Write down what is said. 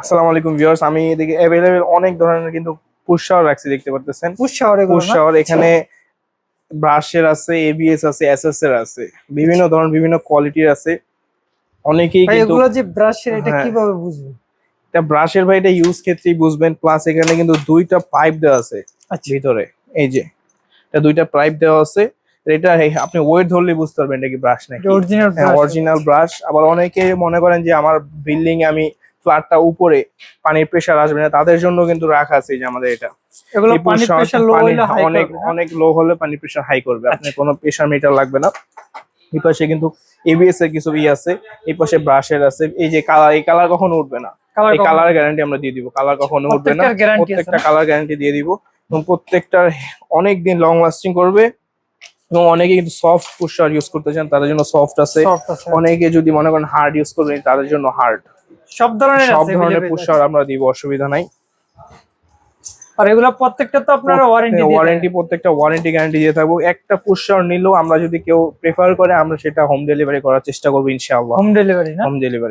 আসসালামু আলাইকুম ভিউয়ার্স আমি এদিকে অ্যাভেলেবেল অনেক ধরনের কিন্তু পুশ শাওয়ার রাখছি দেখতে পারতেছেন। পুষ শহরে পুশ শাওয়ার এখানে ব্রাশের আছে এবিএস আছে এসএস এর আছে বিভিন্ন ধরনের বিভিন্ন কোয়ালিটির আছে। অনেকেই কিন্তু এগুলো যে ব্রাশের এটা হ্যাঁ। কীভাবে বুঝব এটা ব্রাশের ভাই এটা ইউজ ক্ষেত্রেই বুঝবেন। প্লাস এখানে কিন্তু দুইটা পাইপ দেওয়া আছে আচ্ছা। ভিতরে। এই যে এটা দুইটা পাইপ দেওয়া আছে। এটা আপনি ওয়েট ধরলে বুঝতে পারবেন এটা কি ব্রাশ নাকি। অরিজিনাল ব্রাশ আবার অনেকে মনে করেন যে আমার বিল্ডিং এ আমি ফ্ল্যাটটা উপরে পানির প্রেশার আসবে না তাদের জন্য কিন্তু রাখা আছে যে আমাদের এটা। এগুলো এই পানি পুষ প্রেসার লো হাই অনেক অনেক লো হলে পানির প্রেসার হাই করবে আচ্ছা। আপনার কোনো প্রেশার মিটার লাগবে না। এই পাশে কিন্তু এবিএস এর কিছু ই আছে এই পাশে ব্রাশের আছে এই যে কালার এই কালার কখনো উঠবে না। এই কালার গ্যারান্টি আমরা দিয়ে দিব কালার কখনো উঠবে না। প্রত্যেকটা কালার গ্যারান্টি দিয়ে দিব। এবং প্রত্যেকটার অনেক দিন লং লাস্টিং করবে। এবং অনেকে কিন্তু সফট পুষার ইউজ করতে চান তাদের জন্য সফট আছে। আছে। অনেকে যদি মনে করেন হার্ড ইউজ করবেন তাদের জন্য হার্ড সব ধরনের সব ধরনের পুষার আমরা দিব অসুবিধা নাই। আর এগুলা প্রত্যেকটা তো আপনারা ওয়ারেন্টি ওয়ারেন্টি প্রত্যেকটা ওয়ারেন্টি গ্যারান্টি দিয়ে থাকব। একটা পুষার নিলেও আমরা যদি কেউ প্রেফার করে আমরা সেটা হোম ডেলিভারি করার চেষ্টা করব ইনশাআল্লাহ। হোম ডেলিভারি না? Home delivery